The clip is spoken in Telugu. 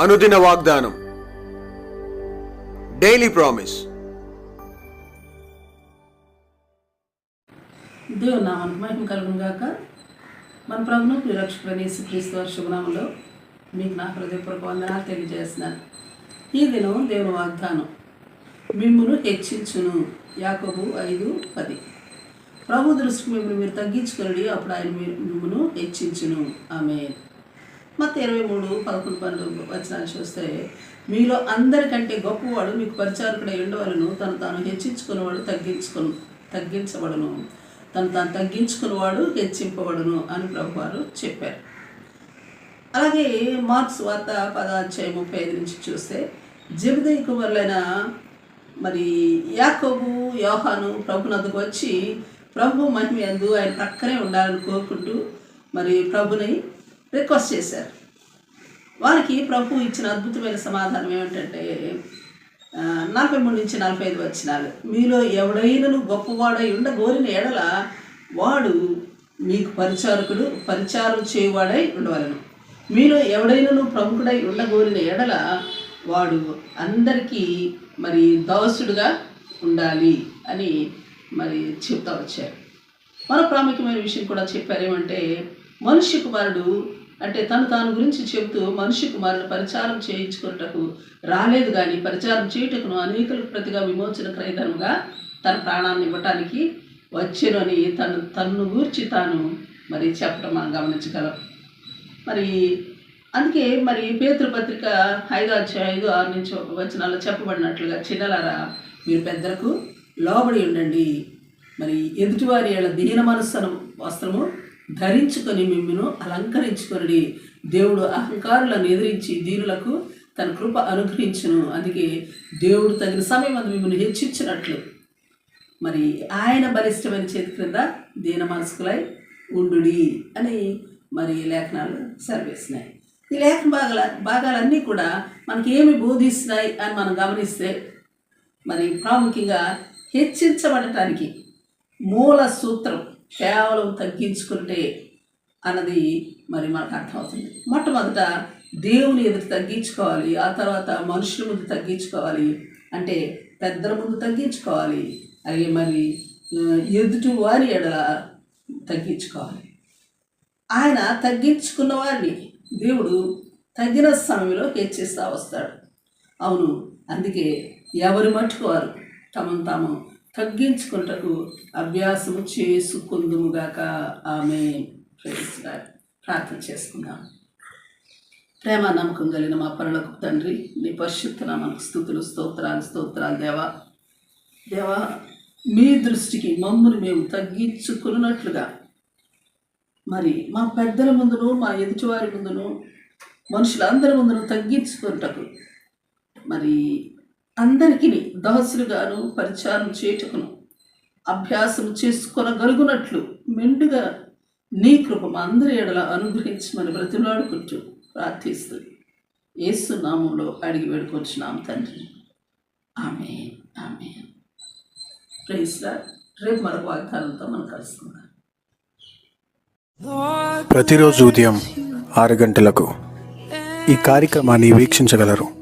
అనుదిన వాగ్దానం. డైలీ ప్రామిస్ దేవుని నామానికి మహిమ కలుగును గాక. మన ప్రభును ప్రిరక్షకుడని యేసుక్రీస్తు వారి శుభనామంలో మీకు నా హృదయపూర్వక వందనాలు తెలియజేస్తున్నాను. ఈ దినం దేవుని వాగ్దానం. మిమ్మును హెచ్చించును. యాకబు ఐదు పది. ప్రభు దృష్టికి మిమ్మల్ని మీరు తగ్గించుకొని అప్పుడు ఆయన మీ- మిమ్మును హెచ్చించును. ఆమె మొత్తం ఇరవై మూడు పదకొండు పన్నెండు వచనాలు చూస్తే మీలో అందరికంటే గొప్పవాడు మీకు పరిచారకుడై ఉండవలను తను తాను హెచ్చించుకున్నవాడు తగ్గించుకును తగ్గించబడును. తను తాను తగ్గించుకున్నవాడు హెచ్చింపబడును అని ప్రభువారు చెప్పారు. అలాగే మార్క్స్ వార్త పదాధ్యాయం ముప్పై ఐదు నుంచి చూస్తే జబదయ్య కుమారులైన మరి యాకోబు యోహాను ప్రభునద్దుకు వచ్చి ప్రభు మహిమ ఎందు ఆయన ప్రక్కనే ఉండాలని కోరుకుంటూ మరి ప్రభుని రిక్వెస్ట్ చేశారు. వారికి ప్రభు ఇచ్చిన అద్భుతమైన సమాధానం ఏమిటంటే నలభై మూడు నుంచి నలభై ఐదు వచ్చినాలు మీలో ఎవడైనను గొప్పవాడై ఉండగోరిన ఎడల వాడు మీకు పరిచారకుడు పరిచారం చేయవాడై ఉండవలను. మీలో ఎవడైనను ప్రముఖుడై ఉండగోరిన ఎడల వాడు అందరికీ మరి దాసుడుగా ఉండాలి అని మరి చెప్తా వచ్చారు. మరో ప్రాముఖ్యమైన విషయం కూడా చెప్పారు ఏమంటే మనుష్య కుమారుడు అంటే తను తాను గురించి చెబుతూ మనిషి కుమారుని పరిచారం చేయించుకున్నటకు రాలేదు కానీ పరిచారం చేయుటకును అనేకులకు ప్రతిగా విమోచన క్రయధనముగా తన ప్రాణాన్ని ఇవ్వటానికి వచ్చాను అని తను తన్ను గూర్చి తాను మరి చెప్పడం మనం గమనించగలం. మరి అందుకే మరి పేతృ పత్రిక ఐదు అధ్యాయ ఐదు ఆరు నుంచి వచనాల్లో చెప్పబడినట్లుగా చిన్నలారా మీరు పెద్దలకు లోబడి ఉండండి. మరి ఎదుటివారి ఏళ్ళ దీన మనస్సను వస్త్రము ధరించుకొని మిమ్మను అలంకరించుకొని దేవుడు అహంకారులను ఎదిరించి దీనులకు తన కృప అనుగ్రహించును. అందుకే దేవుడు తగిన సమయం అది మిమ్మల్ని హెచ్చించినట్లు. మరి ఆయన బలిష్టమైన చేతి క్రింద దీన మనసుకులై ఉండుడి అని మరి లేఖనాలు సరివేసినాయి. ఈ లేఖన భాగాల భాగాలన్నీ కూడా మనకి ఏమి బోధిస్తున్నాయి అని మనం గమనిస్తే మరి ప్రాముఖ్యంగా హెచ్చించబడటానికి మూల సూత్రం కేవలం తగ్గించుకుంటే అన్నది మరి మనకు అర్థమవుతుంది. మొట్టమొదట దేవుని ఎదురు తగ్గించుకోవాలి ఆ తర్వాత మనుషుల ముందు తగ్గించుకోవాలి అంటే పెద్దల ముందు తగ్గించుకోవాలి. అలాగే మరి ఎదుటి వారి ఎడల తగ్గించుకోవాలి. ఆయన తగ్గించుకున్న వారిని దేవుడు తగిన సమయంలో హెచ్చిస్తూ వస్తాడు. అవును అందుకే ఎవరి మట్టుకు వారు తమను తాము తగ్గించుకుంటకు అభ్యాసము చేసుకుందుముగాక ఆమె ప్రార్థన చేసుకుందాం. ప్రేమ నమ్మకం కలిగిన మా పరులకు తండ్రి నీ పరిశుద్ధ మనకు స్థుతులు స్తోత్రాలు స్తోత్రాలు దేవా. దేవా మీ దృష్టికి మమ్మల్ని మేము తగ్గించుకున్నట్లుగా. మరి మా పెద్దల ముందును మా ఎదుటివారి ముందును మనుషులందరి ముందును తగ్గించుకుంటకు మరి అందరికీ దాసులుగాను పరిచారం చేయుటకును అభ్యాసం చేసుకొనగలుగునట్లు మెండుగా నీ కృప అందరి ఎడల అనుగ్రహించమని బ్రతిలాడుకుంటూ ప్రార్థిస్తుంది ఏసు నామంలో అడిగి వేడుకొచ్చినాం తండ్రి. ఆమె ఆమె ప్రైస్లా రేపు మరొక వాగ్దానంతో మనం కలుసుకుందాం. ప్రతిరోజు ఉదయం ఆరు గంటలకు ఈ కార్యక్రమాన్ని వీక్షించగలరు.